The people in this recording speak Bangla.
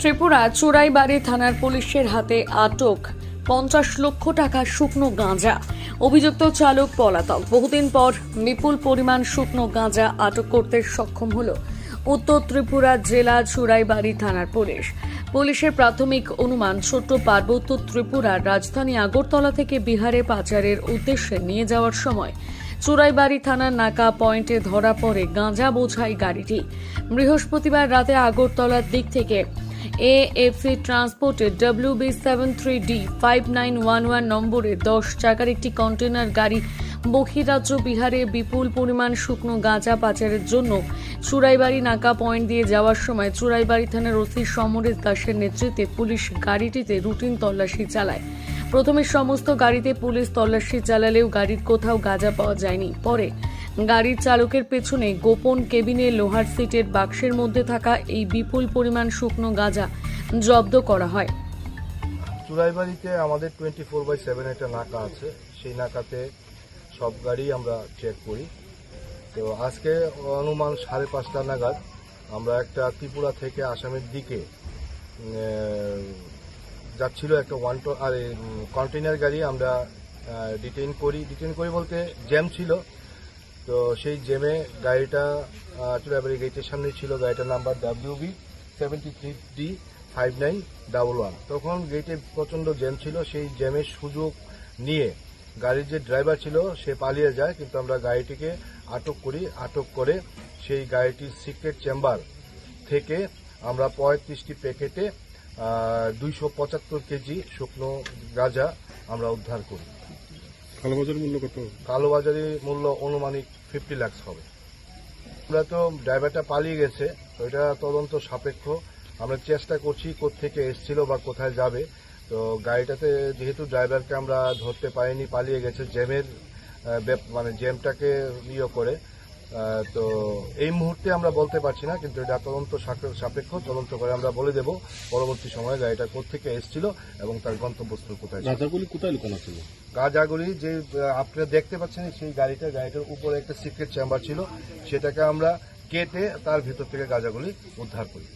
ত্রিপুরা চোরাইবাড়ি থানার পুলিশের হাতে আটক পঞ্চাশ লক্ষ টাকা শুকনো গাঁজা। অভিযুক্ত চালক পলাতক। বহুদিন পর বিপুল পরিমাণ শুকনো গাঁজা আটক করতে সক্ষম হল উত্তর ত্রিপুরা জেলা চুরাইবাড়ি থানার পুলিশ। পুলিশের প্রাথমিক অনুমান, ছোট্ট পার্বত্য ত্রিপুরার রাজধানী আগরতলা থেকে বিহারে পাচারের উদ্দেশ্যে নিয়ে যাওয়ার সময় চুরাইবাড়ি থানার নাকা পয়েন্টে ধরা পড়ে গাঁজা বোঝাই গাড়িটি। বৃহস্পতিবার রাতে আগরতলার দিক থেকে AFC ট্রান্সপোর্টের W B seven three D five nine one one নম্বরে দশ চাকার একটি কন্টেনার গাড়ি বহিরাজ্য বিহারে বিপুল পরিমাণ শুকনো গাঁজা পাচারের জন্য চুরাইবাড়ি নাকা পয়েন্ট দিয়ে যাওয়ার সময় চুরাইবাড়ি থানার ওসি সমরেশ দাসের নেতৃত্বে পুলিশ গাড়িটিতে রুটিন তল্লাশি চালায়। প্রথমে সমস্ত গাড়িতে পুলিশ তল্লাশি চালালেও গাড়ির কোথাও গাঁজা পাওয়া যায়নি। পরে গাড়ির চালকের পেছনে গোপন কেবিনে লোহার সিটের বাক্সের মধ্যে থাকা এই বিপুল পরিমাণ শুকনো গাঁজা জব্দ করা হয়। চুরাইবাড়িতে আমাদের টোয়েন্টি ফোর বাই সেভেন একটা নাকা আছে। সেই নাকাতে সব গাড়ি আমরা চেক করি। তো আজকে অনুমান সাড়ে পাঁচটা নাগাদ আমরা একটা ত্রিপুরা থেকে আসামের দিকে যাচ্ছিল একটা ওয়ান টো আর কন্টেনার গাড়ি আমরা ডিটেইন করি। ডিটেইন করি বলতে জ্যাম ছিল। তো সেই জ্যামে গাড়িটা চুরাইবাড়ি গেটের সামনে ছিল, গাড়িটার number W B seventy three D five nine double one তখন গেটে প্রচণ্ড জ্যাম ছিল, সেই জ্যামের সুযোগ নিয়ে গাড়ির যে ড্রাইভার ছিল, সে পালিয়ে যায়, কিন্তু আমরা গাড়িটিকে আটক করি। আটক করে সেই গাড়িটির সিক্রেট চেম্বার থেকে আমরা পঁয়ত্রিশটি প্যাকেটে দুইশো পঁচাত্তর কেজি শুকনো গাঁজা আমরা উদ্ধার করি। কালোবাজার মূল্য কত কালোবাজারি মূল্য অনুমানিক ফিফটি লাক্স হবে। আমরা তো ড্রাইভারটা পালিয়ে গেছে এটা তদন্ত সাপেক্ষ। আমরা চেষ্টা করছি থেকে এসছিল বা কোথায় যাবে। তো গাড়িটাতে যেহেতু ড্রাইভারকে আমরা ধরতে পারিনি, পালিয়ে গেছে জ্যামের মানে জ্যামটাকে ইয়ে করে। তো এই মুহূর্তে আমরা বলতে পারছি না কিন্তু এটা তদন্ত সাপে- সাপেক্ষ তদন্ত করে আমরা বলে দেব পরবর্তী সময়ে গাড়িটা কোথেকে এসেছিল এবং তার গন্তব্যস্থল কোথায় গাঁজাগুলি কোথায় লুকানো ছিল? গাঁজাগুলি যে আপনি আপনারা দেখতে পাচ্ছেন সেই গাড়িটা গাড়িটার উপরে একটা সিক্রেট চেম্বার ছিল সেটাকে আমরা কেটে তার ভিতর থেকে গাঁজাগুলি উদ্ধার করি।